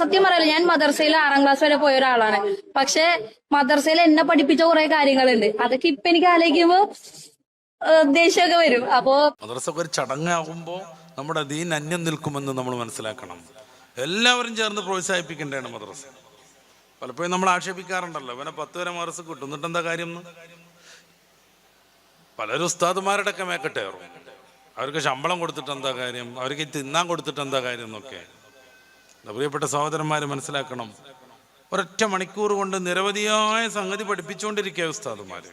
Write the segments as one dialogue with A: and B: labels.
A: സത്യം പറയല്ല ഞാൻ മദർസയിൽ ആറാം ക്ലാസ് വരെ പോയ ഒരാളാണ്. പക്ഷെ മദർസയിൽ എന്നെ പഠിപ്പിച്ച കുറെ കാര്യങ്ങളുണ്ട്. അതൊക്കെ ഇപ്പൊ എനിക്ക് ആലോചിക്കുമ്പോ ദേഷ്യമൊക്കെ വരും. അപ്പോ
B: മദർസ ഒരു ചടങ്ങാകുമ്പോ നമ്മുടെ ദീൻ അന്യം നിൽക്കുമെന്ന് നമ്മൾ മനസ്സിലാക്കണം. എല്ലാവരും ചേർന്ന് പ്രോത്സാഹിപ്പിക്കേണ്ടതാണ് മദർസ. പലപ്പോഴും നമ്മൾ ആക്ഷേപിക്കാറുണ്ടല്ലോ ഇവനെ പത്ത് വരെ മദ്രസ കിട്ടും എന്നിട്ട് എന്താ കാര്യം പലരും ഉസ്താദുമാരുടെ ഒക്കെ മേക്കട്ടേറും അവർക്ക് ശമ്പളം കൊടുത്തിട്ട് എന്താ കാര്യം? അവർക്ക് തിന്നാൻ കൊടുത്തിട്ട് എന്താ കാര്യം എന്നൊക്കെ. പ്രിയപ്പെട്ട സഹോദരന്മാർ മനസ്സിലാക്കണം. ഒരൊറ്റ മണിക്കൂർ കൊണ്ട് നിരവധിയായ സംഗതി പഠിപ്പിച്ചുകൊണ്ടിരിക്കുക ഉസ്താദുമാർ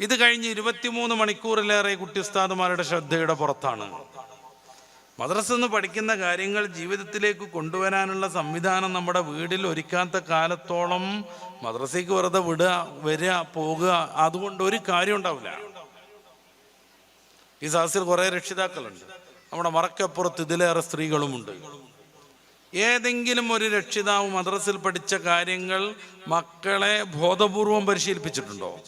B: ഇത് കഴിഞ്ഞ് ഇരുപത്തിമൂന്ന് മണിക്കൂറിലേറെ കുട്ടി ഉസ്താദുമാരുടെ ശ്രദ്ധയുടെ പുറത്താണ്. മദ്രസ നിന്ന് പഠിക്കുന്ന കാര്യങ്ങൾ ജീവിതത്തിലേക്ക് കൊണ്ടുവരാനുള്ള സംവിധാനം നമ്മുടെ വീടിൽ ഒരുക്കാത്ത കാലത്തോളം മദ്രസയ്ക്ക് വെറുതെ വിടുക വരിക പോകുക അതുകൊണ്ട് ഒരു കാര്യം ഉണ്ടാവില്ല ഈ സാഹസിൽ കുറേ രക്ഷിതാക്കളുണ്ട്. നമ്മുടെ മറക്കപ്പുറത്ത് ഇതിലേറെ സ്ത്രീകളുമുണ്ട്. ഏതെങ്കിലും ഒരു രക്ഷിതാവ് മദ്രസിൽ പഠിച്ച കാര്യങ്ങൾ മക്കളെ ബോധപൂർവം പരിശീലിപ്പിച്ചിട്ടുണ്ടോ?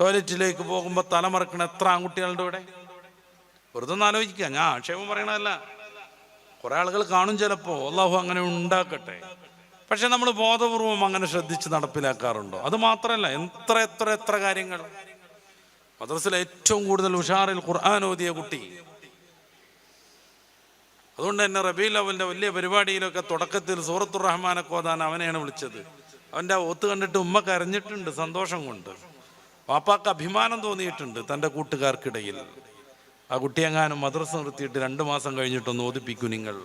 B: ടോയ്ലറ്റിലേക്ക് പോകുമ്പോൾ തലമറക്കണ എത്ര ആൺകുട്ടികളുടെ ഇവിടെ? വെറുതെ ഒന്ന് ആലോചിക്കുക. ഞാൻ ആക്ഷേപം പറയണതല്ല. കുറെ ആളുകൾ കാണും ചിലപ്പോൾ അള്ളാഹു അങ്ങനെ ഉണ്ടാക്കട്ടെ. പക്ഷെ നമ്മൾ ബോധപൂർവം അങ്ങനെ ശ്രദ്ധിച്ച് നടപ്പിലാക്കാറുണ്ടോ? അത് മാത്രമല്ല എത്ര എത്ര എത്ര കാര്യങ്ങൾ. മദ്രസിലെ ഏറ്റവും കൂടുതൽ ഉഷാറിൽ ഖുർആൻ ഓതിയ കുട്ടി അതുകൊണ്ട് തന്നെ റബീൽ അവലിന്റെ വലിയ പരിപാടിയിലൊക്കെ തുടക്കത്തിൽ സൂറത്തുർ റഹ്മാനെ കോതാൻ അവനെയാണ് വിളിച്ചത്. അവന്റെ ഒത്ത് കണ്ടിട്ട് ഉമ്മ കരഞ്ഞിട്ടുണ്ട് സന്തോഷം കൊണ്ട്. വാപ്പാക്ക് അഭിമാനം തോന്നിയിട്ടുണ്ട് തന്റെ കൂട്ടുകാർക്കിടയിൽ. ആ കുട്ടിയെങ്ങാനും മദ്രസ നിർത്തിയിട്ട് രണ്ട് മാസം കഴിഞ്ഞിട്ടൊന്ന് ഓദിപ്പിക്കൂ നിങ്ങൾ.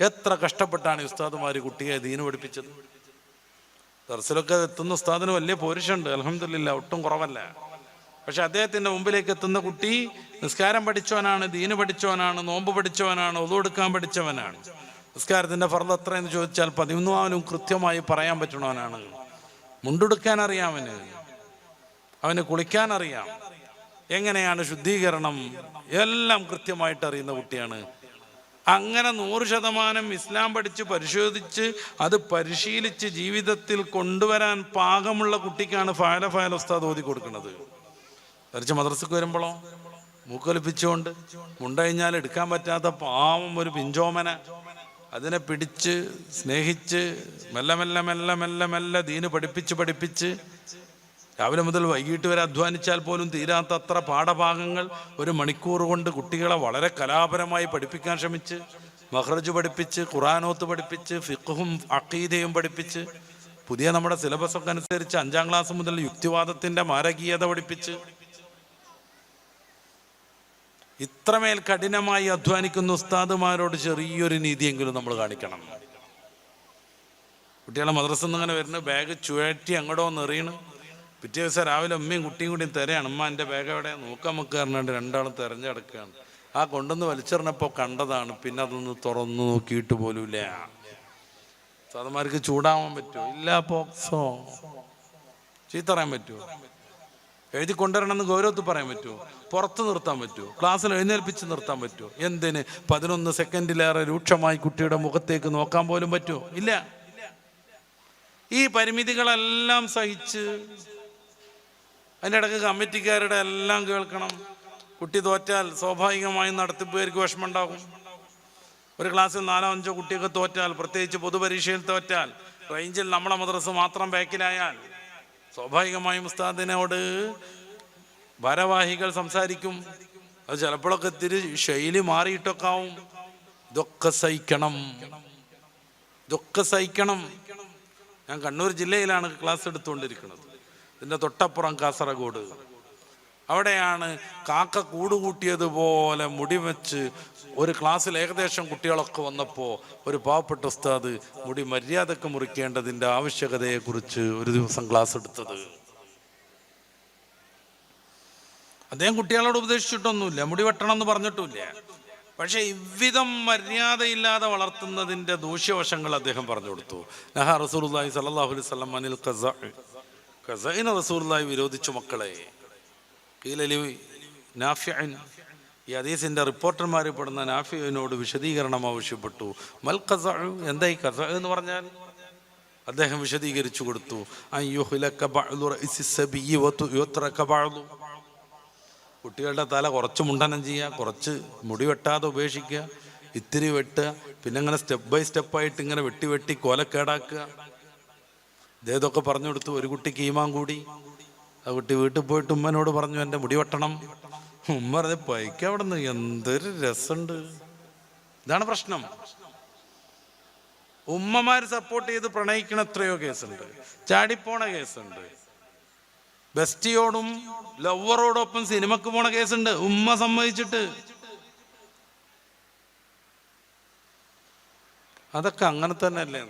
B: എത്ര കഷ്ടപ്പെട്ടാണ് ഉസ്താദുമാർ കുട്ടിയെ ദീന് പഠിപ്പിച്ചത്. ദർസിലൊക്കെ എത്തുന്ന ഉസ്താദിന് വലിയ പോരുഷുണ്ട് അലഹമില്ല ഒട്ടും കുറവല്ല. പക്ഷെ അദ്ദേഹത്തിന്റെ മുമ്പിലേക്ക് എത്തുന്ന കുട്ടി നിസ്കാരം പഠിച്ചവനാണ് ദീന് പഠിച്ചവനാണ് നോമ്പ് പഠിച്ചവനാണ് ഒതുകൊടുക്കാൻ പഠിച്ചവനാണ്. നിസ്കാരത്തിന്റെ ഫർദ് എന്ന് ചോദിച്ചാൽ പതിമൂന്നാവനും കൃത്യമായി പറയാൻ പറ്റണവനാണ്. മുണ്ടെടുക്കാൻ അറിയാം അവന്. അവന് കുളിക്കാൻ അറിയാം. എങ്ങനെയാണ് ശുദ്ധീകരണം? എല്ലാം കൃത്യമായിട്ട് അറിയുന്ന കുട്ടിയാണ്. അങ്ങനെ നൂറ് ശതമാനം ഇസ്ലാം പഠിച്ച് പരിശോധിച്ച് അത് പരിശീലിച്ച് ജീവിതത്തിൽ കൊണ്ടുവരാൻ പാകമുള്ള കുട്ടിക്കാണ് ഫയല ഫയൽ ഉസ്താദ് ഓതി കൊടുക്കുന്നത്. ധരിച്ച് മദ്രസക്ക് വരുമ്പോഴോ മൂക്കൊലിപ്പിച്ചുകൊണ്ട് മുണ്ടഴിഞ്ഞാൽ എടുക്കാൻ പറ്റാത്ത പാവം ഒരു പിഞ്ചോമന. അതിനെ പിടിച്ച് സ്നേഹിച്ച് മെല്ലെ മെല്ലെ മെല്ലെ മെല്ലെ മെല്ലെ ദീന് പഠിപ്പിച്ച് പഠിപ്പിച്ച് രാവിലെ മുതൽ വൈകിട്ട് വരെ അധ്വാനിച്ചാൽ പോലും തീരാത്തത്ര പാഠഭാഗങ്ങൾ ഒരു മണിക്കൂർ കൊണ്ട് കുട്ടികളെ വളരെ കലാപരമായി പഠിപ്പിക്കാൻ ശ്രമിച്ച് മഹ്റജ് പഠിപ്പിച്ച് ഖുറാനോത്ത് പഠിപ്പിച്ച് ഫിഖും അക്കീദയും പഠിപ്പിച്ച് പുതിയ നമ്മുടെ സിലബസ് ഒക്കെ അനുസരിച്ച് അഞ്ചാം ക്ലാസ് മുതൽ യുക്തിവാദത്തിന്റെ മാരകീയത പഠിപ്പിച്ച് ഇത്രമേൽ കഠിനമായി അധ്വാനിക്കുന്ന ഉസ്താദുമാരോട് ചെറിയൊരു നീതിയെങ്കിലും നമ്മൾ കാണിക്കണം. കുട്ടികളെ മദ്രസ ഇങ്ങനെ വരുന്നു ബാഗ് ചുഴറ്റി അങ്ങോട്ടോ എറിയണം. പിറ്റേ ദിവസം രാവിലെ അമ്മയും കുട്ടിയും കൂടി തിരയാണ് അമ്മ എന്റെ ബാഗ് എവിടെ? നോക്കാൻ നമുക്ക് പറഞ്ഞിട്ട് രണ്ടാളും തെരഞ്ഞെടുക്കുകയാണ്. ആ കൊണ്ടുവന്ന് വലിച്ചെറിഞ്ഞപ്പോൾ കണ്ടതാണ്. പിന്നെ അതൊന്ന് തുറന്നു നോക്കിയിട്ട് പോലുമില്ല. സാധന്മാർക്ക് ചൂടാവാൻ പറ്റുമോ? ഇല്ല പോക്സോ. ചീത്തറയാൻ പറ്റുമോ? എഴുതി കൊണ്ടുവരണമെന്ന് ഗൗരവത്തിൽ പറയാൻ പറ്റുമോ? പുറത്ത് നിർത്താൻ പറ്റുമോ? ക്ലാസ്സിൽ എഴുന്നേൽപ്പിച്ച് നിർത്താൻ പറ്റുമോ? എന്തിന്? പതിനൊന്ന് സെക്കൻഡിലേറെ രൂക്ഷമായി കുട്ടിയുടെ മുഖത്തേക്ക് നോക്കാൻ പോലും പറ്റുമോ? ഇല്ല. ഈ പരിമിതികളെല്ലാം സഹിച്ച് അതിന്റെ ഇടയ്ക്ക് കമ്മിറ്റിക്കാരുടെ എല്ലാം കേൾക്കണം. കുട്ടി തോറ്റാൽ സ്വാഭാവികമായും നടത്തിപ്പുകാർക്ക് വിഷമമുണ്ടാകും. ഒരു ക്ലാസ്സിൽ നാലോ അഞ്ചോ കുട്ടിയൊക്കെ തോറ്റാൽ പ്രത്യേകിച്ച് പൊതുപരീക്ഷയിൽ തോറ്റാൽ റേഞ്ചിൽ നമ്മളെ മദ്രസ് മാത്രം ബാക്കിലായാൽ സ്വാഭാവികമായും ഉസ്താദിനോട് ഭാരവാഹികൾ സംസാരിക്കും. അത് ചിലപ്പോഴൊക്കെ ഇത്തിരി ശൈലി മാറിയിട്ടൊക്കെ ആവും. ഇതൊക്കെ സഹിക്കണം. ഇതൊക്കെ സഹിക്കണം. ഞാൻ കണ്ണൂർ ജില്ലയിലാണ് ക്ലാസ് എടുത്തുകൊണ്ടിരിക്കുന്നത്. ഇതിന്റെ തൊട്ടപ്പുറം കാസർഗോഡ്. അവിടെയാണ് കാക്ക കൂടുകൂട്ടിയതുപോലെ മുടി വെച്ച് ഒരു ക്ലാസ്സിൽ ഏകദേശം കുട്ടികളൊക്കെ വന്നപ്പോൾ ഒരു പാവപ്പെട്ട ഉസ്താദ് മുടി മര്യാദയ്ക്ക് മുറിക്കേണ്ടതിന്റെ ആവശ്യകതയെക്കുറിച്ച് ഒരു ദിവസം ക്ലാസ് എടുത്തത്. അദ്ദേഹം കുട്ടികളോട് ഉപദേശിച്ചിട്ടൊന്നുമില്ല. മുടി വെട്ടണം എന്ന് പറഞ്ഞിട്ടുമില്ല. പക്ഷേ ഇவ்விധം മര്യാദയില്ലാതെ വളർത്തുന്നതിന്റെ ദൂഷ്യവശങ്ങൾ അദ്ദേഹം പറഞ്ഞു കൊടുത്തു. നഹ റസൂലുള്ളാഹി സല്ലല്ലാഹു അലൈഹി വസല്ലം അനിൽ ഖസ. ഖസഇന റസൂലുള്ളാഹി വിരോധിച്ചു മക്കളെ. കീലലി നാഫിഅൻ ഈ ഹദീസിന്റെ റിപ്പോർട്ടർമാർ പെടുന്ന നാഫിയനോട് വിശദീകരണം ആവശ്യപ്പെട്ടു. മൽ കസ എന്തായി ഖസ എന്ന് പറഞ്ഞാൽ? അദ്ദേഹം വിശദീകരിച്ചു കൊടുത്തു. കുട്ടികളുടെ തല കുറച്ച് മുണ്ടനം ചെയ്യുക കുറച്ച് മുടി വെട്ടാതെ ഉപേക്ഷിക്കുക ഇത്തിരി വെട്ടുക പിന്നെ ഇങ്ങനെ സ്റ്റെപ്പ് ബൈ സ്റ്റെപ്പായിട്ട് ഇങ്ങനെ വെട്ടി വെട്ടി കൊലക്കേടാക്കുക. ഇതേതൊക്കെ പറഞ്ഞു കൊടുത്തു. ഒരു കുട്ടിക്ക് ഈമാൻ കൂടി. ആ കുട്ടി വീട്ടിൽ പോയിട്ട് ഉമ്മനോട് പറഞ്ഞു എന്റെ മുടി വെട്ടണം. ഉമ്മ പറഞ്ഞ പൈക്ക് അവിടെ നിന്ന് എന്തൊരു രസമുണ്ട്. ഇതാണ് പ്രശ്നം. ഉമ്മമാർ സപ്പോർട്ട് ചെയ്ത് പ്രണയിക്കണ എത്രയോ കേസുണ്ട്. ചാടിപ്പോണ കേസുണ്ട്. ബെസ്റ്റിയോടും ലവറോടൊപ്പം സിനിമക്ക് പോണ കേസുണ്ട്. ഉമ്മ സമ്മതിച്ചിട്ട്. അതൊക്കെ അങ്ങനെ തന്നെ അല്ലേ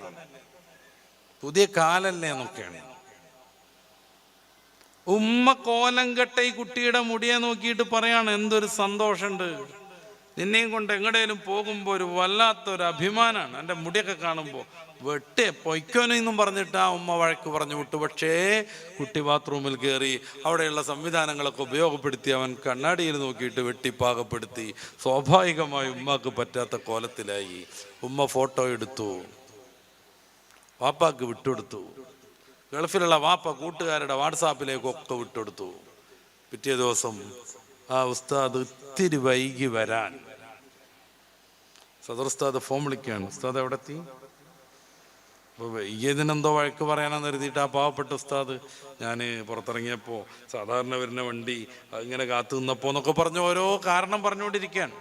B: പുതിയ കാലല്ലേ എന്നൊക്കെയാണ്. ഉമ്മ കോലം കെട്ട ഈ കുട്ടിയുടെ മുടിയെ നോക്കിയിട്ട് പറയാണ് എന്തൊരു സന്തോഷമുണ്ട്. നിന്നെയും കൊണ്ട് എങ്ങടേലും പോകുമ്പോൾ ഒരു വല്ലാത്തൊരു അഭിമാനമാണ് എന്റെ മുടിയൊക്കെ കാണുമ്പോൾ വെട്ടേ പൊയ്ക്കോനെന്നും പറഞ്ഞിട്ട് ആ ഉമ്മ വഴക്ക് പറഞ്ഞു വിട്ടു. പക്ഷേ കുട്ടി ബാത്റൂമിൽ കയറി അവിടെയുള്ള സംവിധാനങ്ങളൊക്കെ ഉപയോഗപ്പെടുത്തി അവൻ കണ്ണാടിയിൽ നോക്കിയിട്ട് വെട്ടിപ്പാകപ്പെടുത്തി സ്വാഭാവികമായി ഉമ്മക്ക് പറ്റാത്ത കോലത്തിലായി. ഉമ്മ ഫോട്ടോ എടുത്തു. വാപ്പാക്ക് വിട്ടുകൊടുത്തു. ഗൾഫിലുള്ള വാപ്പ കൂട്ടുകാരുടെ വാട്സാപ്പിലേക്കൊക്കെ വിട്ടെടുത്തു. പിറ്റേ ദിവസം ആ ഉസ്താദ് ഇത്തിരി വൈകി വരാൻ. സദർ ഉസ്താദ് ഫോൺ വിളിക്കുകയാണ്. ഉസ്താദ് എവിടെ എത്തി അപ്പോൾ വൈകിയതിനെന്തോ വഴക്ക് പറയാനാന്ന് കരുതിയിട്ട് ആ പാവപ്പെട്ട ഉസ്താദ് ഞാൻ പുറത്തിറങ്ങിയപ്പോൾ സാധാരണ വരുന്ന വണ്ടി അതിങ്ങനെ കാത്തു നിന്നപ്പോൾ എന്നൊക്കെ പറഞ്ഞ് ഓരോ കാരണം പറഞ്ഞുകൊണ്ടിരിക്കുകയാണ്.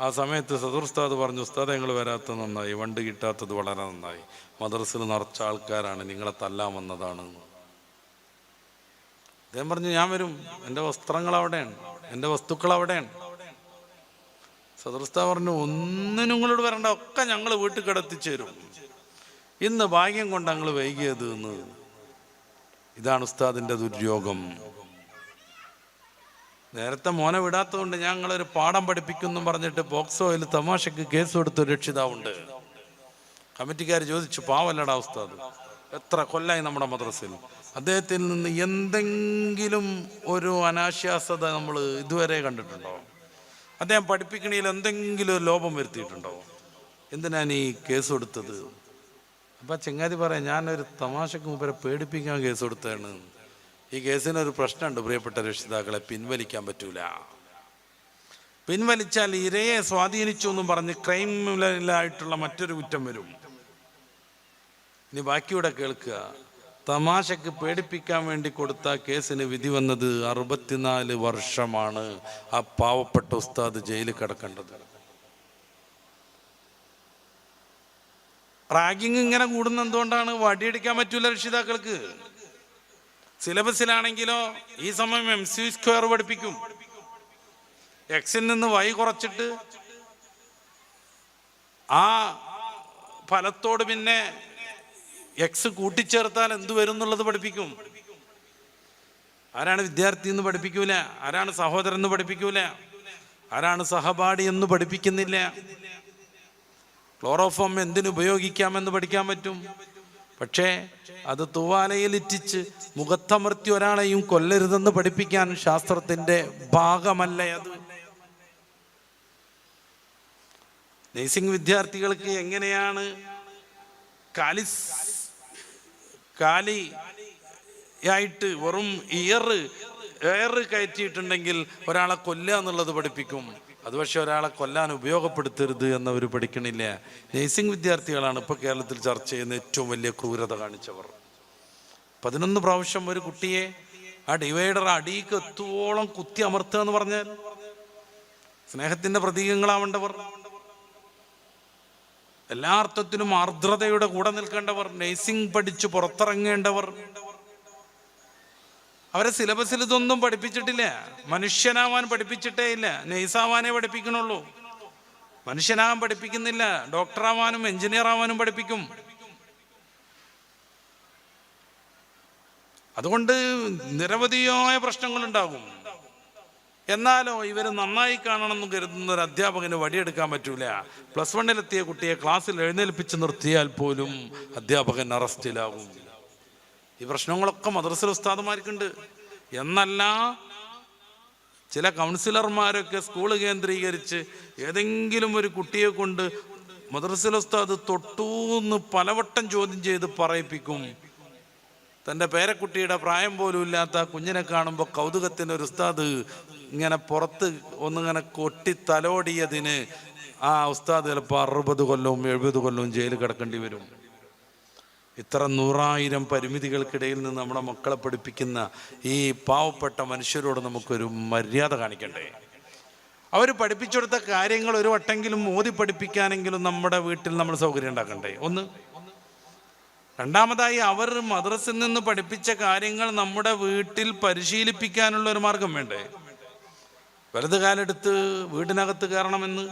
B: ആ സമയത്ത് സദുർസ്താദ് പറഞ്ഞു ഉസ്താദ് ഞങ്ങൾ വരാത്തത് നന്നായി വണ്ടി കിട്ടാത്തത് വളരെ നന്നായി. മദ്രസിൽ നിറച്ച ആൾക്കാരാണ് നിങ്ങളെ തല്ലാൻ വന്നതാണ് അദ്ദേഹം പറഞ്ഞു ഞാൻ വരും. എന്റെ വസ്ത്രങ്ങൾ അവിടെയാണ് എന്റെ വസ്തുക്കൾ അവിടെയാണ് സദുർസ്താദ് പറഞ്ഞു ഒന്നും ഇങ്ങോട്ട് വരണ്ട. ഒക്കെ ഞങ്ങൾ വീട്ടിൽ കിടത്തിച്ചേരും ഇന്ന് ഭാഗ്യം കൊണ്ട് ഞങ്ങൾ വൈകിയത് എന്ന്. ഇതാണ് ഉസ്താദിന്റെ ദുര്യോഗം. നേരത്തെ മോനെ വിടാത്തതുകൊണ്ട് ഞങ്ങളൊരു പാഠം പഠിപ്പിക്കുന്നു പറഞ്ഞിട്ട് പോക്സോയിൽ തമാശക്ക് കേസ് കൊടുത്ത രക്ഷിതാവുണ്ട്. കമ്മിറ്റിക്കാർ ചോദിച്ചു പാവല്ലടാ ഉസ്താദ് എത്ര കൊല്ലായി നമ്മുടെ മദ്രസയിൽ? അദ്ദേഹത്തിൽ നിന്ന് എന്തെങ്കിലും ഒരു അനാശ്വാസത നമ്മൾ ഇതുവരെ കണ്ടിട്ടുണ്ടോ? അദ്ദേഹം പഠിപ്പിക്കണയിൽ എന്തെങ്കിലും ലോപം വരുത്തിയിട്ടുണ്ടോ? എന്തിനാണ് ഈ കേസ് കൊടുത്തത്? അപ്പം ചെങ്ങാതി പറയാം ഞാനൊരു തമാശക്ക് മുമ്പേ പേടിപ്പിക്കാൻ കേസ് കൊടുത്തതാണ്. ഈ കേസിനൊരു പ്രശ്നമുണ്ട് പ്രിയപ്പെട്ട രക്ഷിതാക്കളെ പിൻവലിക്കാൻ പറ്റൂല. പിൻവലിച്ചാൽ ഇരയെ സ്വാധീനിച്ചു എന്നും പറഞ്ഞ് ക്രൈമിലായിട്ടുള്ള മറ്റൊരു കുറ്റം വരും. ഇനി ബാക്കിയൂടെ കേൾക്കുക. തമാശക്ക് പേടിപ്പിക്കാൻ വേണ്ടി കൊടുത്ത കേസിന് വിധി വന്നത് അറുപത്തിനാല് വർഷമാണ് ആ പാവപ്പെട്ട ഉസ്താദ് ജയിലിൽ കിടക്കേണ്ടത്. റാഗിങ് ഇങ്ങനെ കൂടുന്ന എന്തുകൊണ്ടാണ് വടിയടിക്കാൻ പറ്റൂല രക്ഷിതാക്കൾക്ക്. സിലബസിലാണെങ്കിലോ ഈ സമയം എം സി സ്ക്വയർ പഠിപ്പിക്കും. എക്സിൽ നിന്ന് വൈ കുറച്ചിട്ട് ആ ഫലത്തോട് പിന്നെ എക്സ് കൂട്ടിച്ചേർത്താൽ എന്ത് വരും എന്നുള്ളത് പഠിപ്പിക്കും. ആരാണ് വിദ്യാർത്ഥി എന്ന് പഠിപ്പിക്കൂല. ആരാണ് സഹോദരൻ എന്ന് പഠിപ്പിക്കൂല. ആരാണ് സഹപാഠി എന്ന് പഠിപ്പിക്കുന്നില്ല. ക്ലോറോഫോം എന്തിനു ഉപയോഗിക്കാമെന്ന് പഠിക്കാൻ പറ്റും? പക്ഷേ അത് തൂവാലയിൽ ഇറ്റിച്ച് മുഖത്തമർത്തി ഒരാളെയും കൊല്ലരുതെന്ന് പഠിപ്പിക്കാൻ ശാസ്ത്രത്തിന്റെ ഭാഗമല്ല അത്? നേഴ്സിംഗ് വിദ്യാർത്ഥികൾക്ക് എങ്ങനെയാണ് കാലിസ് കാലി ആയിട്ട് വെറും ഇയർ എയർ കയറ്റിയിട്ടുണ്ടെങ്കിൽ ഒരാളെ കൊല്ലുക എന്നുള്ളത് പഠിപ്പിക്കും. അത് പക്ഷെ ഒരാളെ കൊല്ലാൻ ഉപയോഗപ്പെടുത്തരുത് എന്നവർ പഠിക്കണില്ല. നേഴ്സിംഗ് വിദ്യാർത്ഥികളാണ് ഇപ്പോൾ കേരളത്തിൽ ചർച്ച ചെയ്യുന്ന ഏറ്റവും വലിയ ക്രൂരത കാണിച്ചവർ. പതിനൊന്ന് പ്രാവശ്യം ഒരു കുട്ടിയെ ആ ഡിവൈഡർ അടിയിക്ക് എത്തുവോളം കുത്തി അമർത്തുക എന്ന് പറഞ്ഞാൽ സ്നേഹത്തിന്റെ പ്രതീകങ്ങളാവേണ്ടവർ എല്ലാ അർത്ഥത്തിനും ആർദ്രതയുടെ കൂടെ നിൽക്കേണ്ടവർ നേഴ്സിംഗ് പഠിച്ച് പുറത്തിറങ്ങേണ്ടവർ അവരെ സിലബസിൽ ഇതൊന്നും പഠിപ്പിച്ചിട്ടില്ല. മനുഷ്യനാവാൻ പഠിപ്പിച്ചിട്ടേ ഇല്ല. നെയ്സാവാനേ പഠിപ്പിക്കണുള്ളൂ. മനുഷ്യനാവാൻ പഠിപ്പിക്കുന്നില്ല. ഡോക്ടറാവാനും എഞ്ചിനീയർ ആവാനും പഠിപ്പിക്കും. അതുകൊണ്ട് നിരവധിയായ പ്രശ്നങ്ങളുണ്ടാകും. എന്നാലോ ഇവർ നന്നായി കാണണമെന്ന് കരുതുന്ന ഒരു അധ്യാപകന് വടിയെടുക്കാൻ പറ്റൂല. പ്ലസ് വണ്ണിലെത്തിയ കുട്ടിയെ ക്ലാസ്സിൽ എഴുന്നേൽപ്പിച്ച് നിർത്തിയാൽ പോലും അധ്യാപകൻ അറസ്റ്റിലാകും. ഈ പ്രശ്നങ്ങളൊക്കെ മദ്രസ ഉസ്താദുമാർക്കുണ്ട്. എന്നല്ല ചില കൗൺസിലർമാരൊക്കെ സ്കൂൾ കേന്ദ്രീകരിച്ച് ഏതെങ്കിലും ഒരു കുട്ടിയെ കൊണ്ട് മദ്രസ ഉസ്താദ് തൊട്ടൂന്ന് പലവട്ടം ചോദ്യം ചെയ്ത് പറയിപ്പിക്കും. തന്റെ പേരക്കുട്ടിയുടെ പ്രായം പോലും ഇല്ലാത്ത കുഞ്ഞിനെ കാണുമ്പോൾ കൗതുകത്തിന് ഒരു ഉസ്താദ് ഇങ്ങനെ പുറത്ത് ഒന്നിങ്ങനെ കൊട്ടി തലോടിയതിന് ആ ഉസ്താദ് ചിലപ്പോൾ അറുപത് കൊല്ലവും എഴുപത് കൊല്ലവും ജയിലിൽ കിടക്കേണ്ടി വരും. ഇത്ര നൂറായിരം പരിമിതികൾക്കിടയിൽ നിന്ന് നമ്മുടെ മക്കളെ പഠിപ്പിക്കുന്ന ഈ പാവപ്പെട്ട മനുഷ്യരോട് നമുക്കൊരു മര്യാദ കാണിക്കണ്ടേ? അവർ പഠിപ്പിച്ചെടുത്ത കാര്യങ്ങൾ ഒരു വട്ടെങ്കിലും മോദി പഠിപ്പിക്കാനെങ്കിലും നമ്മുടെ വീട്ടിൽ നമ്മൾ സൗകര്യം ഉണ്ടാക്കണ്ടേ? ഒന്ന്. രണ്ടാമതായി അവർ മദ്രസിൽ നിന്ന് പഠിപ്പിച്ച കാര്യങ്ങൾ നമ്മുടെ വീട്ടിൽ പരിശീലിപ്പിക്കാനുള്ള ഒരു മാർഗം വേണ്ടേ? വലത് കാലെടുത്ത് വീടിനകത്ത് കയറണമെന്ന്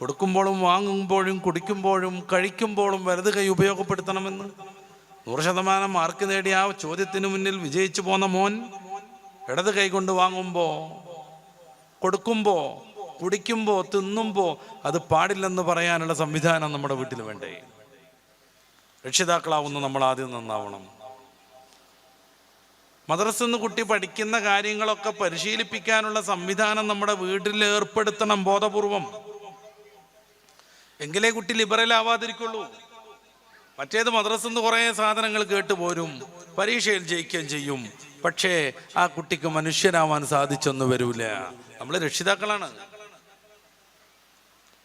B: കൊടുക്കുമ്പോഴും വാങ്ങുമ്പോഴും കുടിക്കുമ്പോഴും കഴിക്കുമ്പോഴും വലത് കൈ ഉപയോഗപ്പെടുത്തണമെന്ന് നൂറ് ശതമാനം മാർക്ക് നേടി ആ ചോദ്യത്തിന് മുന്നിൽ വിജയിച്ചു പോന്ന മോൻ ഇടത് കൈകൊണ്ട് വാങ്ങുമ്പോ വാങ്ങുമ്പോൾ കൊടുക്കുമ്പോൾ കുടിക്കുമ്പോൾ തിന്നുമ്പോൾ അത് പാടില്ലെന്ന് പറയാനുള്ള സംവിധാനം നമ്മുടെ വീട്ടിൽ വേണ്ടേ? രക്ഷിതാക്കളാവുന്ന നമ്മൾ ആദ്യം നന്നാവണം. മദ്രസ നിന്ന് കുട്ടി പഠിക്കുന്ന കാര്യങ്ങളൊക്കെ പരിശീലിപ്പിക്കാനുള്ള സംവിധാനം നമ്മുടെ വീട്ടിൽ ഏർപ്പെടുത്തണം ബോധപൂർവം. എങ്കിലേ കുട്ടി ലിബറൽ ആവാതിരിക്കുള്ളൂ. മറ്റേത് മദ്രസിൽ നിന്ന് കുറേ സാധനങ്ങൾ കേട്ട് പോരും പരീക്ഷയിൽ ജയിക്കുകയും ചെയ്യും. പക്ഷേ ആ കുട്ടിക്ക് മനുഷ്യനാവാൻ സാധിച്ചൊന്നും വരൂല. നമ്മൾ രക്ഷിതാക്കളാണ്.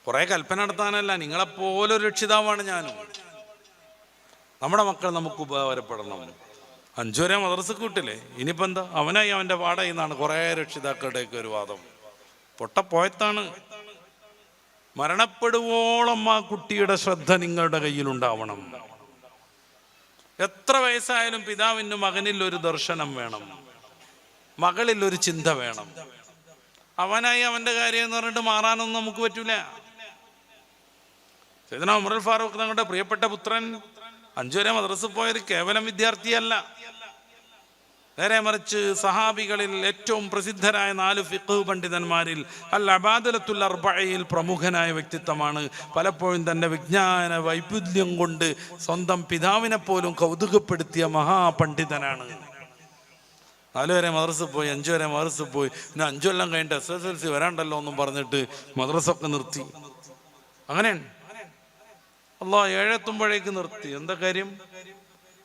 B: കുറെ കൽപ്പന നടത്താനല്ല നിങ്ങളെപ്പോലെ ഒരു രക്ഷിതാവാണ് ഞാനും. നമ്മുടെ മക്കൾ നമുക്ക് ഉപകാരപ്പെടണം. അഞ്ചു വരെ മദ്രസക്ക് വിട്ടില്ലേ? ഇനിയിപ്പോൾ എന്താ? അവനായി അവന്റെ പാടായി എന്നാണ് കുറേ രക്ഷിതാക്കളുടെയൊക്കെ ഒരു വാദം. പൊട്ടപ്പോയത്താണ് മരണപ്പെടുവോളം ആ കുട്ടിയുടെ ശ്രദ്ധ നിങ്ങളുടെ കയ്യിലുണ്ടാവണം. എത്ര വയസ്സായാലും പിതാവിന് മകനിൽ ഒരു ദർശനം വേണം. മകളിൽ ഒരു ചിന്ത വേണം. അവനായി അവന്റെ കാര്യം എന്ന് പറഞ്ഞിട്ട് മാറാനൊന്നും നമുക്ക് പറ്റൂല. സൈദന ഉമർ ഫാറൂഖ് തങ്ങളുടെ പ്രിയപ്പെട്ട പുത്രൻ അഞ്ചുവരെ മദ്രസ പോയത് കേവലം വിദ്യാർത്ഥിയല്ല. നേരെ മറിച്ച് സഹാബികളിൽ ഏറ്റവും പ്രസിദ്ധരായ നാല് ഫിഖ് പണ്ഡിതന്മാരിൽ അൽ അബാദലത്തുൽ അർബയിൽ പ്രമുഖനായ വ്യക്തിത്വമാണ്. പലപ്പോഴും തന്റെ വിജ്ഞാന വൈപുല്യം കൊണ്ട് സ്വന്തം പിതാവിനെ പോലും കൗതുകപ്പെടുത്തിയ മഹാപണ്ഡിതനാണ് നാല് വരെ മദ്രസ പോയി അഞ്ചു വരെ മദ്രസ പോയി പിന്നെ അഞ്ചു കൊല്ലം കഴിഞ്ഞിട്ട് എസ് എസ് എൽ സി വരാണ്ടല്ലോ എന്നും പറഞ്ഞിട്ട് മദ്രസ ഒക്കെ നിർത്തി. അങ്ങനെ അല്ലോ ഏഴെത്തുമ്പോഴേക്ക് നിർത്തി. എന്താ കാര്യം?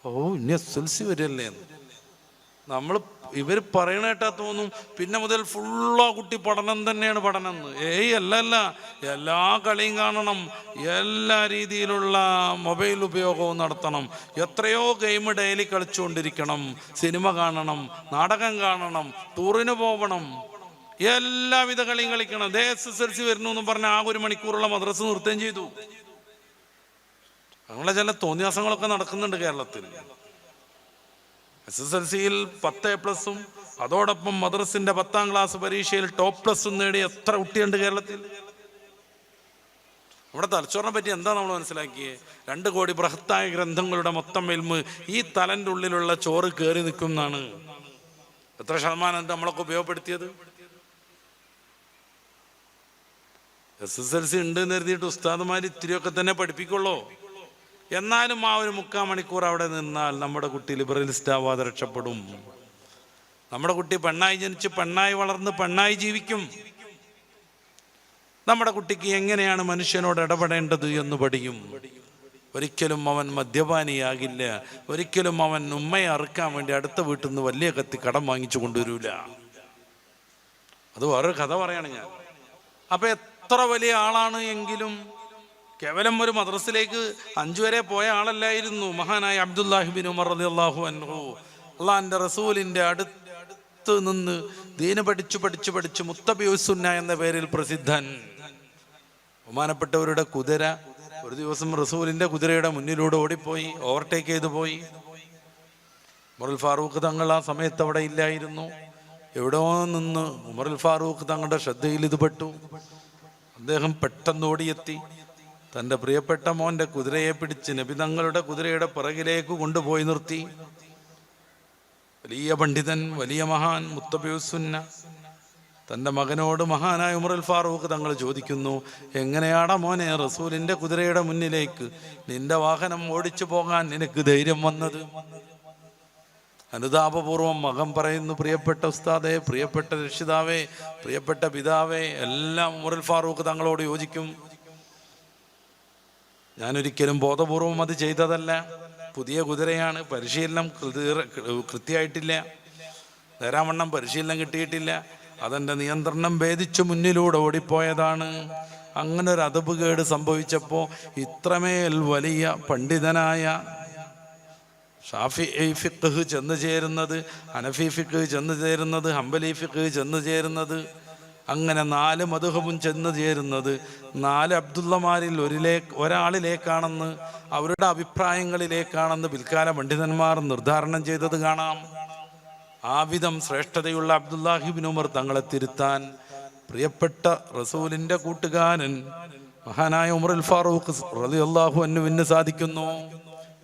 B: ഓ ഇനി എസ് എൽ സി വരില്ലേ എന്ന്. നമ്മൾ ഇവർ പറയണ കേട്ടാ തോന്നും. പിന്നെ മുതൽ ഫുള്ളോ കുട്ടി പഠനം തന്നെയാണ് പഠനം എന്ന് ഏയ് അല്ല അല്ല. എല്ലാ കളിയും കാണണം. എല്ലാ രീതിയിലുള്ള മൊബൈൽ ഉപയോഗവും നടത്തണം. എത്രയോ ഗെയിം ഡെയിലി കളിച്ചുകൊണ്ടിരിക്കണം. സിനിമ കാണണം നാടകം കാണണം ടൂറിന് പോകണം എല്ലാവിധ കളിയും കളിക്കണം. ദേ എസ് എസ് എൽ സി വരുന്നു എന്ന് പറഞ്ഞ ആ ഒരു മണിക്കൂറുള്ള മദ്രസ് നിർത്തുകയും ചെയ്തു. അങ്ങനെ ചില തോന്നിയാസങ്ങളൊക്കെ നടക്കുന്നുണ്ട് കേരളത്തിൽ. എസ് എസ് എൽ സിയിൽ പത്ത് എ പ്ലസും അതോടൊപ്പം മദ്രസിന്റെ പത്താം ക്ലാസ് പരീക്ഷയിൽ ടോപ്പ് പ്ലസും നേടി എത്ര കുട്ടിയുണ്ട് കേരളത്തിൽ? ഇവിടെ തലച്ചോറിനെ പറ്റി എന്താ നമ്മൾ മനസ്സിലാക്കിയത് രണ്ട് കോടി ബൃഹത്തായ ഗ്രന്ഥങ്ങളുടെ മൊത്തം മേൽമ് ഈ തലന്റെ ഉള്ളിലുള്ള ചോറ് കയറി നിൽക്കും എന്നാണ് എത്ര ശതമാനം എന്താ നമ്മളൊക്കെ ഉപയോഗപ്പെടുത്തിയത്? എസ് എസ് എൽ സി ഉണ്ട് എന്ന് കരുതിയിട്ട് ഉസ്താദുമാർ ഇത്തിരിയൊക്കെ തന്നെ പഠിപ്പിക്കുള്ളൂ. എന്നാലും ആ ഒരു മുക്കാൽ മണിക്കൂർ അവിടെ നിന്നാൽ നമ്മുടെ കുട്ടി ലിബറലിസ്റ്റ് ആവാതെ രക്ഷപ്പെടും. നമ്മുടെ കുട്ടി പെണ്ണായി ജനിച്ച് പെണ്ണായി വളർന്ന് പെണ്ണായി ജീവിക്കും. നമ്മുടെ കുട്ടിക്ക് എങ്ങനെയാണ് മനുഷ്യനോട് ഇടപെടേണ്ടത് എന്ന് പഠിക്കും ഒരിക്കലും അവൻ മദ്യപാനിയാകില്ല. ഒരിക്കലും അവൻ ഉമ്മയെ അറുക്കാൻ വേണ്ടി അടുത്ത വീട്ടിൽ നിന്ന് വലിയ കത്തി കടം വാങ്ങിച്ചു കൊണ്ടുവരൂല. അത് വേറൊരു കഥ പറയാണ് ഞാൻ. അപ്പൊ എത്ര വലിയ ആളാണ് എങ്കിലും കേവലം ഒരു മദ്രസിലേക്ക് അഞ്ചു വരെ പോയ ആളല്ലായിരുന്നു മഹാനായ അബ്ദുല്ലാഹിബിൻ ഉമർ അലി അള്ളാഹു അൻഹു. അള്ളാഹിന്റെ റസൂലിന്റെ അടുത്ത് നിന്ന് ദീന പഠിച്ചു പഠിച്ചു പഠിച്ചു മുത്തബിയുസുന്ന എന്ന പേരിൽ പ്രസിദ്ധൻ. ബഹുമാനപ്പെട്ടവരുടെ കുതിര ഒരു ദിവസം റസൂലിന്റെ കുതിരയുടെ മുന്നിലൂടെ ഓടിപ്പോയി ഓവർടേക്ക് ചെയ്തു പോയി. ഉമറുൽ ഫാറൂഖ് തങ്ങൾ ആ സമയത്ത് അവിടെ ഇല്ലായിരുന്നു. എവിടെയോ നിന്ന് ഉമറുൽ ഫാറൂഖ് തങ്ങളുടെ ശ്രദ്ധയിൽ ഇത് പെട്ടു അദ്ദേഹം പെട്ടെന്ന് ഓടിയെത്തി. തന്റെ പ്രിയപ്പെട്ട മോന്റെ കുതിരയെ പിടിച്ച് നബി തങ്ങളുടെ കുതിരയുടെ പിറകിലേക്ക് കൊണ്ടുപോയി നിർത്തി. വലിയ പണ്ഡിതൻ വലിയ മഹാൻ മുത്തബിയുസുന്ന തന്റെ മകനോട് മഹാനായ ഉമറുൽ ഫാറൂഖ് തങ്ങൾ ചോദിക്കുന്നു എങ്ങനെയാടാ മോനെ റസൂലിന്റെ കുതിരയുടെ മുന്നിലേക്ക് നിന്റെ വാഹനം ഓടിച്ചു പോകാൻ നിനക്ക് ധൈര്യം വന്നത്? അനുതാപപൂർവം മകൻ പറയുന്നു പ്രിയപ്പെട്ട ഉസ്താദേ പ്രിയപ്പെട്ട രക്ഷിതാവേ പ്രിയപ്പെട്ട പിതാവേ എല്ലാം ഉമറുൽ ഫാറൂഖ് തങ്ങളോട് യോജിക്കും. ഞാനൊരിക്കലും ബോധപൂർവം അത് ചെയ്തതല്ല. പുതിയ കുതിരയാണ് പരിശീലനം കൃതി- കൃത്യമായിട്ടില്ല. നേരാവണ്ണം പരിശീലനം കിട്ടിയിട്ടില്ല. അതെന്റെ നിയന്ത്രണം ഭേദിച്ചു മുന്നിലൂടെ ഓടിപ്പോയതാണ്. അങ്ങനെ ഒരു അതപ് കേട് സംഭവിച്ചപ്പോൾ ഇത്രമേൽ വലിയ പണ്ഡിതനായ ഷാഫി ഫിഖ് ചെന്ന് ചേരുന്നത് അനഫി ഫിഖ് ചെന്ന് ചേരുന്നത് ഹംബലി ഫിഖ് ചെന്ന് ചേരുന്നത് അങ്ങനെ നാല് മധുഹവും ചെന്ന് ചേരുന്നത് നാല് അബ്ദുള്ളമാരിൽ ഒരിലേ ഒരാളിലേക്കാണെന്ന് അവരുടെ അഭിപ്രായങ്ങളിലേക്കാണെന്ന് പിൽക്കാല പണ്ഡിതന്മാർ നിർദ്ധാരണം ചെയ്തത് കാണാം. ആ വിധം ശ്രേഷ്ഠതയുള്ള അബ്ദുല്ലാഹിബിൻ ഉമർ തങ്ങളെ തിരുത്താൻ പ്രിയപ്പെട്ട റസൂലിന്റെ കൂട്ടുകാരൻ മഹാനായ ഉമറുൽ ഫാറൂഖ് റളിയല്ലാഹു അന്നുവിന് സാധിക്കുന്നു.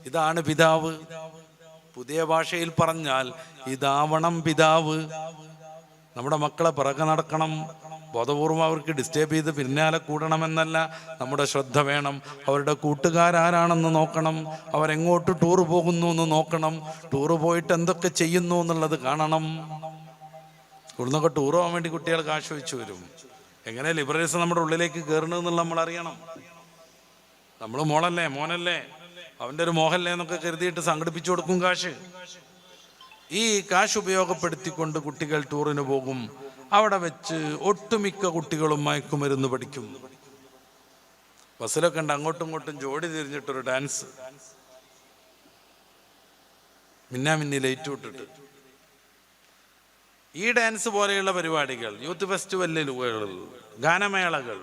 B: ഇതാണ് പിതാവ്. പുതിയ ഭാഷയിൽ പറഞ്ഞാൽ ഇതാവണം പിതാവ്. നമ്മുടെ മക്കളെ പിറകെ നടക്കണം. ബോധപൂർവം അവർക്ക് ഡിസ്റ്റേബ് ചെയ്ത് പിന്നാലെ കൂടണമെന്നല്ല നമ്മുടെ ശ്രദ്ധ വേണം. അവരുടെ കൂട്ടുകാരാരാണെന്ന് നോക്കണം. അവരെങ്ങോട്ട് ടൂർ പോകുന്നു എന്ന് നോക്കണം. ടൂർ പോയിട്ട് എന്തൊക്കെ ചെയ്യുന്നു എന്നുള്ളത് കാണണം. ഇവിടുന്നൊക്കെ ടൂർ പോകാൻ വേണ്ടി കുട്ടികൾ കാശ് വെച്ചു വരും. എങ്ങനെ ലിബറേഷൻ നമ്മുടെ ഉള്ളിലേക്ക് കയറണമെന്നുള്ള നമ്മൾ അറിയണം. നമ്മൾ മോളല്ലേ മോനല്ലേ? അവന്റെ ഒരു മോഹല്ലേ എന്നൊക്കെ കരുതിയിട്ട് സംഘടിപ്പിച്ചു കൊടുക്കും കാശ്. ഈ കാശ് ഉപയോഗപ്പെടുത്തിക്കൊണ്ട് കുട്ടികൾ ടൂറിന് പോകും. അവിടെ വെച്ച് ഒട്ടുമിക്ക കുട്ടികളും മയക്കുമരുന്ന് പഠിക്കും. ബസ്സിലൊക്കെ ഉണ്ട്. അങ്ങോട്ടും ഇങ്ങോട്ടും ജോഡി തിരിഞ്ഞിട്ടൊരു ഡാൻസ്. മിന്നാ മിന്നി ലൈറ്റ് വിട്ടിട്ട് ഈ ഡാൻസ് പോലെയുള്ള പരിപാടികൾ യൂത്ത് ഫെസ്റ്റിവലുകൾ ഗാനമേളകൾ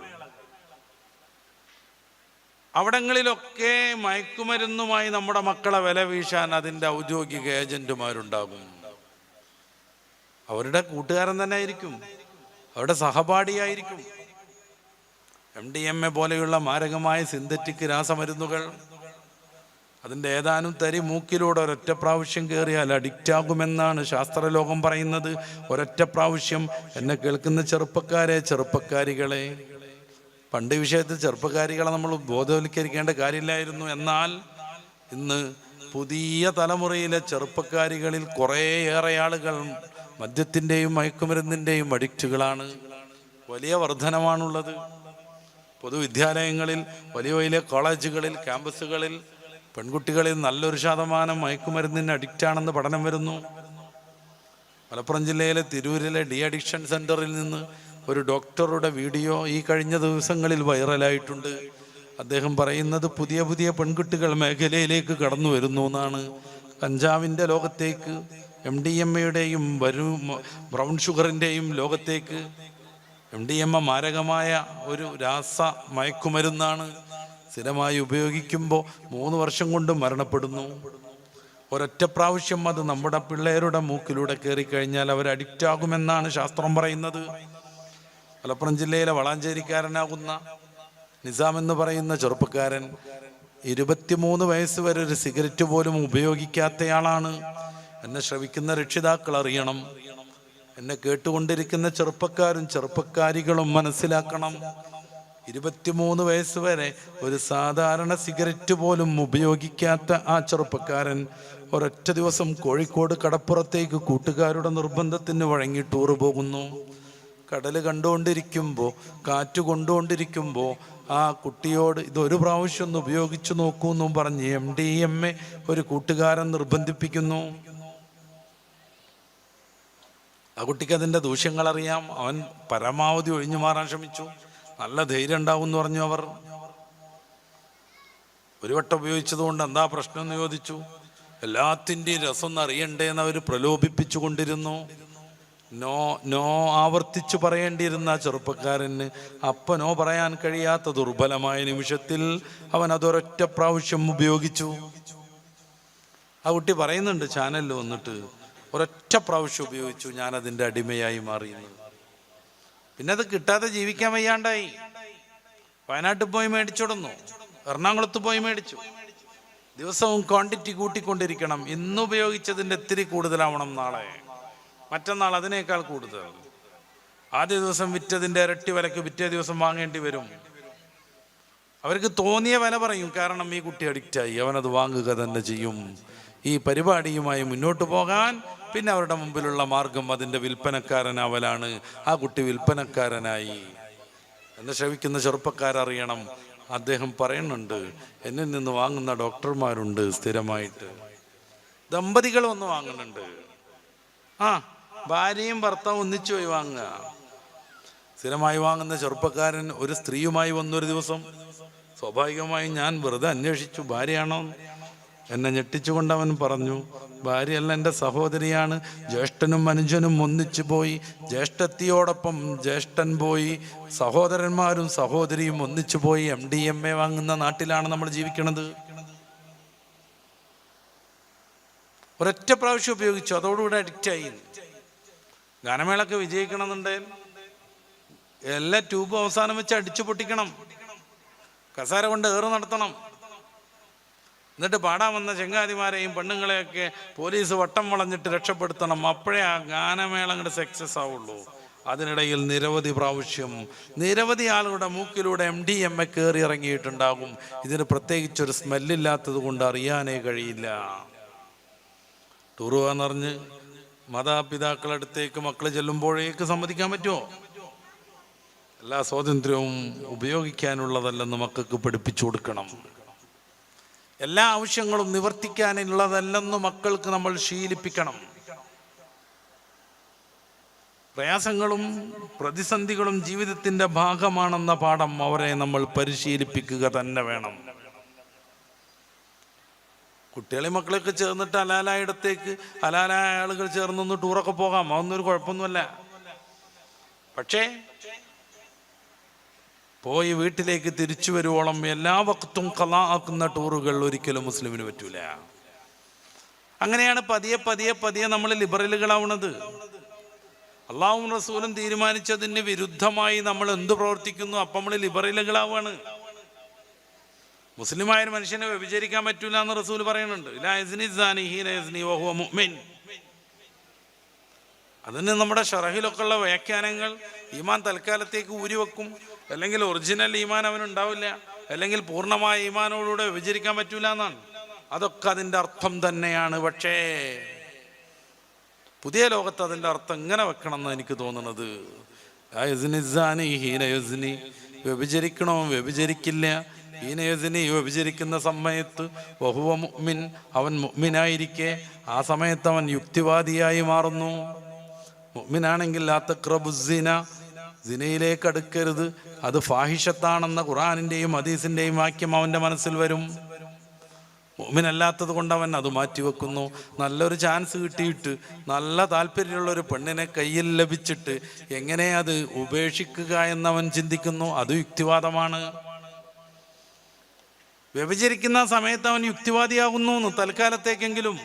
B: അവിടങ്ങളിലൊക്കെ മയക്കുമരുന്നുമായി നമ്മുടെ മക്കളെ വില വീശാൻ അതിന്റെ ഔദ്യോഗിക ഏജന്റുമാരുണ്ടാകും. അവരുടെ കൂട്ടുകാരൻ തന്നെ ആയിരിക്കും. അവരുടെ സഹപാഠിയായിരിക്കും. എം ഡി എം എ പോലെയുള്ള മാരകമായ സിന്തറ്റിക് രാസമരുന്നുകൾ. അതിന്റെ ഏതാനും തരി മൂക്കിലൂടെ ഒരൊറ്റ പ്രാവശ്യം കയറിയാൽ അഡിക്റ്റ് ആകുമെന്നാണ് ശാസ്ത്രലോകം പറയുന്നത്. ഒരൊറ്റ പ്രാവശ്യം. എന്നെ കേൾക്കുന്ന ചെറുപ്പക്കാരെ ചെറുപ്പക്കാരികളെ. പണ്ട് വിഷയത്തിൽ ചെറുപ്പക്കാരികളെ നമ്മൾ ബോധവൽക്കരിക്കേണ്ട കാര്യമില്ലായിരുന്നു. എന്നാൽ ഇന്ന് പുതിയ തലമുറയിലെ ചെറുപ്പക്കാരികളിൽ കുറേയേറെ ആളുകൾ മദ്യത്തിന്റെയും മയക്കുമരുന്നിന്റെയും അഡിക്റ്റുകളാണ്. വലിയ വർധനമാണുള്ളത് പൊതുവിദ്യാലയങ്ങളിൽ വലിയ വലിയ കോളേജുകളിൽ ക്യാമ്പസുകളിൽ പെൺകുട്ടികളിൽ നല്ലൊരു ശതമാനം മയക്കുമരുന്നിന് അഡിക്റ്റാണെന്ന് പഠനം വരുന്നു. മലപ്പുറം ജില്ലയിലെ തിരൂരിലെ ഡി അഡിക്ഷൻ സെന്ററിൽ നിന്ന് ഒരു ഡോക്ടറുടെ വീഡിയോ ഈ കഴിഞ്ഞ ദിവസങ്ങളിൽ വൈറലായിട്ടുണ്ട്. അദ്ദേഹം പറയുന്നത് പുതിയ പുതിയ പെൺകുട്ടികൾ മേഖലയിലേക്ക് കടന്നു വരുന്നു എന്നാണ്. കഞ്ചാവിന്റെ ലോകത്തേക്ക് എം ഡി എം എയുടെയും വരു ബ്രൗൺ ഷുഗറിന്റെയും ലോകത്തേക്ക് എം ഡി എം എ മാരകമായ ഒരു രാസ മയക്കുമരുന്നാണ് സ്ഥിരമായി ഉപയോഗിക്കുമ്പോൾ മൂന്ന് വർഷം കൊണ്ട് മരണപ്പെടുന്നു. ഒരൊറ്റ പ്രാവശ്യം അത് നമ്മുടെ പിള്ളേരുടെ മൂക്കിലൂടെ കയറി കഴിഞ്ഞാൽ അവർ അഡിക്റ്റ് ആകുമെന്നാണ് ശാസ്ത്രം പറയുന്നത്. മലപ്പുറം ജില്ലയിലെ വളാഞ്ചേരിക്കാരനാകുന്ന നിസാം എന്ന് പറയുന്ന ചെറുപ്പക്കാരൻ ഇരുപത്തിമൂന്ന് വയസ്സ് വരെ ഒരു സിഗരറ്റ് പോലും ഉപയോഗിക്കാത്തയാളാണ് എന്നെ ശ്രവിക്കുന്ന രക്ഷിതാക്കൾ അറിയണം. എന്നെ കേട്ടുകൊണ്ടിരിക്കുന്ന ചെറുപ്പക്കാരും ചെറുപ്പക്കാരികളും മനസ്സിലാക്കണം. ഇരുപത്തിമൂന്ന് വയസ്സ് വരെ ഒരു സാധാരണ സിഗരറ്റ് പോലും ഉപയോഗിക്കാത്ത ആ ചെറുപ്പക്കാരൻ ഒരൊറ്റ ദിവസം കോഴിക്കോട് കടപ്പുറത്തേക്ക് കൂട്ടുകാരുടെ നിർബന്ധത്തിന് വഴങ്ങി ടൂർ പോകുന്നു. കടൽ കണ്ടുകൊണ്ടിരിക്കുമ്പോൾ കാറ്റ് കൊണ്ടുകൊണ്ടിരിക്കുമ്പോൾ ആ കുട്ടിയോട് ഇതൊരു പ്രാവശ്യം ഒന്ന് ഉപയോഗിച്ചു നോക്കൂ എന്നും പറഞ്ഞ് എം ഡി എം എ ഒരു കൂട്ടുകാരൻ നിർബന്ധിപ്പിക്കുന്നു. ആ കുട്ടിക്ക് അതിന്റെ ദൂഷ്യങ്ങൾ അറിയാം അവൻ പരമാവധി ഒഴിഞ്ഞു മാറാൻ ശ്രമിച്ചു. നല്ല ധൈര്യം ഉണ്ടാവും എന്ന് പറഞ്ഞു അവർ. ഒരു വട്ടം ഉപയോഗിച്ചതുകൊണ്ട് എന്താ പ്രശ്നം എന്ന് ചോദിച്ചു. എല്ലാത്തിന്റെയും രസം അറിയണ്ടേ എന്ന് അവർ പ്രലോഭിപ്പിച്ചു കൊണ്ടിരുന്നു. നോ നോ ആവർത്തിച്ചു പറയേണ്ടിയിരുന്ന ചെറുപ്പക്കാരന് അപ്പനോ പറയാൻ കഴിയാത്ത ദുർബലമായ നിമിഷത്തിൽ അവൻ അതൊരൊറ്റ പ്രാവശ്യം ഉപയോഗിച്ചു. ആ കുട്ടി പറയുന്നുണ്ട് ചാനലിൽ വന്നിട്ട് ഒരൊറ്റ പ്രാവശ്യം ഉപയോഗിച്ചു ഞാൻ അതിന്റെ അടിമയായി മാറിയെന്ന്. പിന്നെ അത് കിട്ടാതെ ജീവിക്കാൻ വയ്യാണ്ടായി. വയനാട്ടിൽ പോയി മേടിച്ചോടുന്നു. എറണാകുളത്ത് പോയി മേടിച്ചു. ദിവസവും ക്വാണ്ടിറ്റി കൂട്ടിക്കൊണ്ടിരിക്കണം. ഇന്ന് ഉപയോഗിച്ചതിന്റെ ഇത്തിരി കൂടുതലാവണം നാളെ. മറ്റന്നാൾ അതിനേക്കാൾ കൂടുതൽ. ആദ്യ ദിവസം വിറ്റതിന്റെ ഇരട്ടി വിലക്ക് പിറ്റേ ദിവസം വാങ്ങേണ്ടി വരും. അവർക്ക് തോന്നിയ വില പറയും കാരണം ഈ കുട്ടി അഡിക്റ്റായി അവനത് വാങ്ങുക തന്നെ ചെയ്യും. ഈ പരിപാടിയുമായി മുന്നോട്ട് പോകാൻ പിന്നെ അവരുടെ മുമ്പിലുള്ള മാർഗം അതിന്റെ വിൽപ്പനക്കാരനാവലാണ്. ആ കുട്ടി വിൽപ്പനക്കാരനായി. എന്നെ ശ്രവിക്കുന്ന ചെറുപ്പക്കാരറിയണം. അദ്ദേഹം പറയുന്നുണ്ട് എന്നിൽ നിന്ന് വാങ്ങുന്ന ഡോക്ടർമാരുണ്ട് സ്ഥിരമായിട്ട്. ദമ്പതികൾ വന്ന് വാങ്ങുന്നുണ്ട്. ആ ഭാര്യയും ഭർത്താവും ഒന്നിച്ചു പോയി വാങ്ങുക. സ്ഥിരമായി വാങ്ങുന്ന ചെറുപ്പക്കാരൻ ഒരു സ്ത്രീയുമായി വന്നൊരു ദിവസം സ്വാഭാവികമായും ഞാൻ വെറുതെ അന്വേഷിച്ചു ഭാര്യയാണോ? എന്നെ ഞെട്ടിച്ചുകൊണ്ട് അവൻ പറഞ്ഞു ഭാര്യയല്ല എന്റെ സഹോദരിയാണ്. ജ്യേഷ്ഠനും അനുജനും ഒന്നിച്ചു പോയി. ജ്യേഷ്ഠത്തിയോടൊപ്പം ജ്യേഷ്ഠൻ പോയി. സഹോദരന്മാരും സഹോദരിയും ഒന്നിച്ചു പോയി. എം ഡി എം എ വാങ്ങുന്ന നാട്ടിലാണ് നമ്മൾ ജീവിക്കുന്നത് ഒരൊറ്റ പ്രാവശ്യം ഉപയോഗിച്ചു അതോടുകൂടെ അഡിക്റ്റായി ഗാനമേളൊക്കെ വിജയിക്കണമെന്നുണ്ടെങ്കിൽ എല്ലാ ട്യൂബും അവസാനം വെച്ച് അടിച്ചു പൊട്ടിക്കണം. കസാര കൊണ്ട് ഏറ് നടത്തണം. എന്നിട്ട് പാടാൻ വന്ന ചെങ്ങാതിമാരെയും പെണ്ണുങ്ങളെയൊക്കെ പോലീസ് വട്ടം വളഞ്ഞിട്ട് രക്ഷപ്പെടുത്തണം. അപ്പോഴേ ആ ഗാനമേള അങ്ങോട്ട് സക്സസ് ആവുള്ളൂ. അതിനിടയിൽ നിരവധി പ്രാവശ്യം നിരവധി ആളുകളുടെ മൂക്കിലൂടെ എം ഡി എം എ കയറി ഇറങ്ങിയിട്ടുണ്ടാകും. ഇതിന് പ്രത്യേകിച്ചൊരു സ്മെല്ലില്ലാത്തത് കൊണ്ട് അറിയാനേ കഴിയില്ല. ടൂർ പോകാന്ന് പറഞ്ഞ് മാതാപിതാക്കളടുത്തേക്ക് മക്കൾ ചെല്ലുമ്പോഴേക്ക് സമ്മതിക്കാൻ പറ്റുമോ? എല്ലാ സ്വാതന്ത്ര്യവും ഉപയോഗിക്കാനുള്ളതല്ലെന്ന് മക്കൾക്ക് പഠിപ്പിച്ചു കൊടുക്കണം. എല്ലാ ആവശ്യങ്ങളും നിവർത്തിക്കാനുള്ളതല്ലെന്ന് മക്കൾക്ക് നമ്മൾ ശീലിപ്പിക്കണം. പ്രയാസങ്ങളും പ്രതിസന്ധികളും ജീവിതത്തിന്റെ ഭാഗമാണെന്ന പാഠം അവരെ നമ്മൾ പരിശീലിപ്പിക്കുക തന്നെ വേണം. കുട്ടികളെ മക്കളൊക്കെ ചേർന്നിട്ട് അലാലായിടത്തേക്ക് അലാലായ ആളുകൾ ചേർന്നൊന്ന് ടൂറൊക്കെ പോകാം. അതൊന്നും ഒരു കുഴപ്പമൊന്നുമല്ല. പക്ഷേ പോയി വീട്ടിലേക്ക് തിരിച്ചു വരുവോളം എല്ലാ വക്തും കലാക്കുന്ന ടൂറുകൾ ഒരിക്കലും മുസ്ലിമിന് പറ്റൂല. അങ്ങനെയാണ് പതിയെ പതിയെ പതിയെ നമ്മൾ ലിബറലുകളാവുന്നത് അള്ളാഹും റസൂലും തീരുമാനിച്ചതിന് വിരുദ്ധമായി നമ്മൾ എന്ത് പ്രവർത്തിക്കുന്നു? അപ്പം നമ്മൾ ലിബറലുകളാവാണ്. മുസ്ലിമായ ഒരു മനുഷ്യനെ വ്യഭിചരിക്കാൻ പറ്റൂല എന്ന് റസൂൽ പറയുന്നുണ്ട്. അതിന് നമ്മുടെ ഷറഹിലൊക്കെ ഉള്ള വ്യാഖ്യാനങ്ങൾ ഈമാൻ തൽക്കാലത്തേക്ക് ഊരിവെക്കും. അല്ലെങ്കിൽ ഒറിജിനൽ ഈമാൻ അവനുണ്ടാവില്ല. അല്ലെങ്കിൽ പൂർണമായ ഈമാനോടുകൂടെ വിഭജിക്കാൻ പറ്റൂല എന്നാണ്. അതൊക്കെ അതിന്റെ അർത്ഥം തന്നെയാണ്. പക്ഷേ പുതിയ ലോകത്ത് അതിന്റെ അർത്ഥം ഇങ്ങനെ വെക്കണം എന്ന് എനിക്ക് തോന്നുന്നത്? വ്യഭിചരിക്കണോ? വ്യഭിചരിക്കില്ല. ഹീനയസിനെ വ്യഭിചരിക്കുന്ന സമയത്ത് ബഹുവ മുഅ്മിൻ അവൻ മുഅ്മിനായിരിക്കെ. ആ സമയത്ത് അവൻ യുക്തിവാദിയായി മാറുന്നു. മുഅ്മിനാണെങ്കിൽ ലാത്തക്രബുസിന സിനയിലേക്ക് അടുക്കരുത്. അത് ഫാഹിഷത്താണെന്ന ഖുറാനിന്റെയും ഹദീസിന്റെയും വാക്യം അവന്റെ മനസ്സിൽ വരും. മുമ്മിനല്ലാത്തത് കൊണ്ട് അവൻ അത് മാറ്റിവെക്കുന്നു. നല്ലൊരു ചാൻസ് കിട്ടിയിട്ട് നല്ല താല്പര്യമുള്ള ഒരു പെണ്ണിനെ കയ്യിൽ ലഭിച്ചിട്ട് എങ്ങനെ അത് ഉപേക്ഷിക്കുക എന്നവൻ ചിന്തിക്കുന്നു. അത് യുക്തിവാദമാണ്. വ്യഭിചരിക്കുന്ന സമയത്ത് അവൻ യുക്തിവാദിയാകുന്നു എന്ന് തൽക്കാലത്തേക്കെങ്കിലും.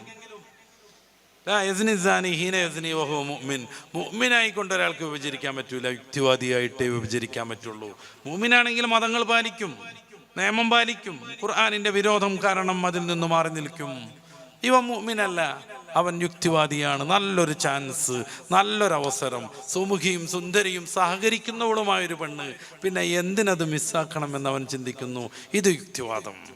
B: മുഅ്മിനായിക്കൊണ്ട് ഒരാൾക്ക് വിഭജിക്കാൻ പറ്റൂല. യുക്തിവാദിയായിട്ടേ വിഭജിക്കാൻ പറ്റുള്ളൂ. മുഅ്മിനാണെങ്കിൽ മതങ്ങൾ പാലിക്കും. നിയമം പാലിക്കും. ഖുർആാനിന്റെ വിരോധം കാരണം അതിൽ നിന്ന് മാറി നിൽക്കും. ഇവ മുഅ്മിനല്ല. അവൻ യുക്തിവാദിയാണ്. നല്ലൊരു ചാൻസ് നല്ലൊരവസരം. സുമുഖിയും സുന്ദരിയും സഹകരിക്കുന്നവളുമായൊരു പെണ്ണ്. പിന്നെ എന്തിനത് മിസ്സാക്കണമെന്ന് അവൻ ചിന്തിക്കുന്നു? ഇത് യുക്തിവാദം.